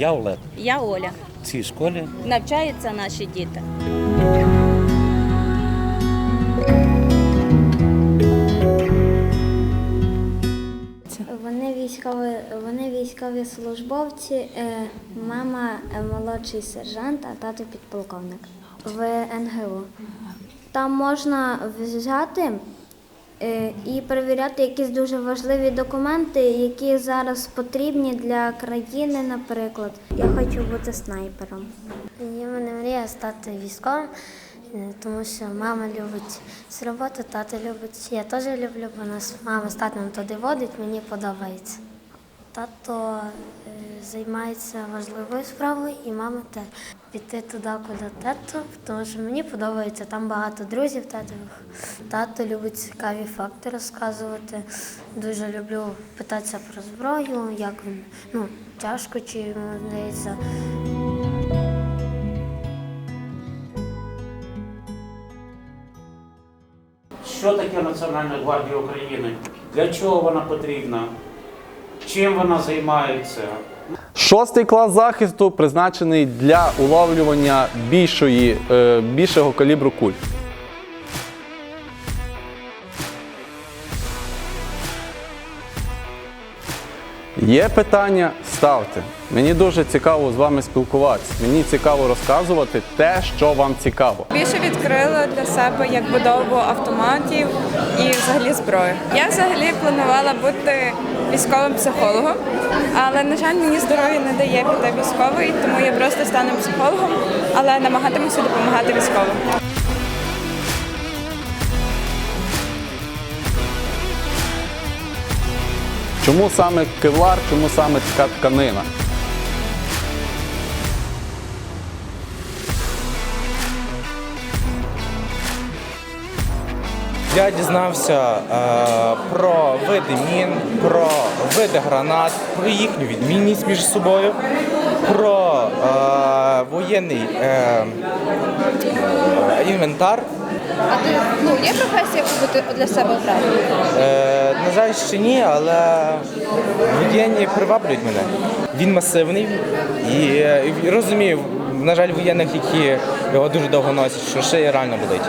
Я Олег. Я Оля. В цій школі Навчаються наші діти. Вони військові, вони військові службовці. е, Мама е, молодший сержант, а тато підполковник в НГУ. Там можна взяти і перевіряти якісь дуже важливі документи, які зараз потрібні для країни, наприклад. Я хочу бути снайпером. Я мене мрія стати військовим, е, тому що мама любить з роботу, тато любить. Я теж люблю, бо нас мама з татом туди водить, мені подобається. Тато е, займається важливою справою і мама теж піти туди, куди тато, тому що мені подобається, там багато друзів татових. Тато любить цікаві факти розказувати. Дуже люблю питатися про зброю, як він ну, тяжко чи йому здається. що таке Національна гвардія України? Для чого вона потрібна? Чим вона займається? Шостий клас захисту призначений для уловлювання більшої, е, більшого калібру куль. Є питання, ставте. Мені дуже цікаво з вами спілкуватися. Мені цікаво розказувати те, що вам цікаво. Більше відкрила для себе як будову автоматів і взагалі зброю. Я взагалі планувала бути військовим психологом, але на жаль, мені здоров'я не дає піти військовий, тому я просто стану психологом, але намагатимуся допомагати військовим. Чому саме кевлар, чому саме така тканина? Я дізнався е, про види мін, про види гранат, про їхню відмінність між собою, про е, воєнний е, е, інвентар. А ти ну є професія, яку ти для себе обрав? Е, на жаль, ще ні, але воєнні приваблюють мене. Він масивний і, і розумію, на жаль, воєнних, які його дуже довго носять, що шия реально болить.